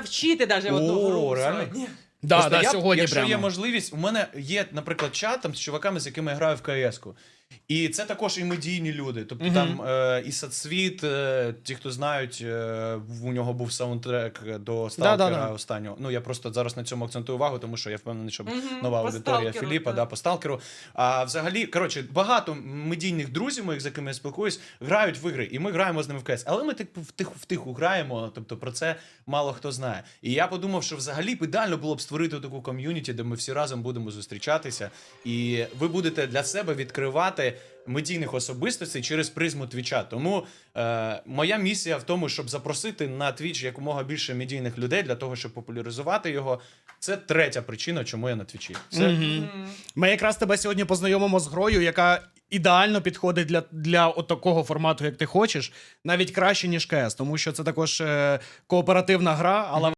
вчити даже одну О, гру реально? сьогодні. Да, Просто да, я, сьогодні якщо прямо. є можливість, у мене є, наприклад, чат там з чуваками, з якими я граю в КС-ку. І це також і медійні люди. Тобто Мгм. там е, і Сацвіт, е, ті, хто знають, е, у нього був саундтрек до Сталкера Да-да-да. останнього. Ну я просто зараз на цьому акцентую увагу, тому що я впевнений, що Мгм, нова аудиторія Філіпа, да, по сталкеру. А взагалі, коротше, багато медійних друзів моїх, з якими я спілкуюсь, грають в ігри, і ми граємо з ними в КС. Але ми так втиху втиху граємо. Тобто про це мало хто знає. І я подумав, що взагалі б ідеально було б створити таку ком'юніті, де ми всі разом будемо зустрічатися, і ви будете для себе відкривати. Медійних особистостей через призму твіча. Тому е, моя місія в тому, щоб запросити на твіч якомога більше медійних людей для того, щоб популяризувати його. Це третя причина, чому я на твічі. Це Мгм. Ми якраз тебе сьогодні познайомимо з грою, яка ідеально підходить для, для от такого формату, як ти хочеш, навіть краще, ніж КС, тому що це також е, кооперативна гра, але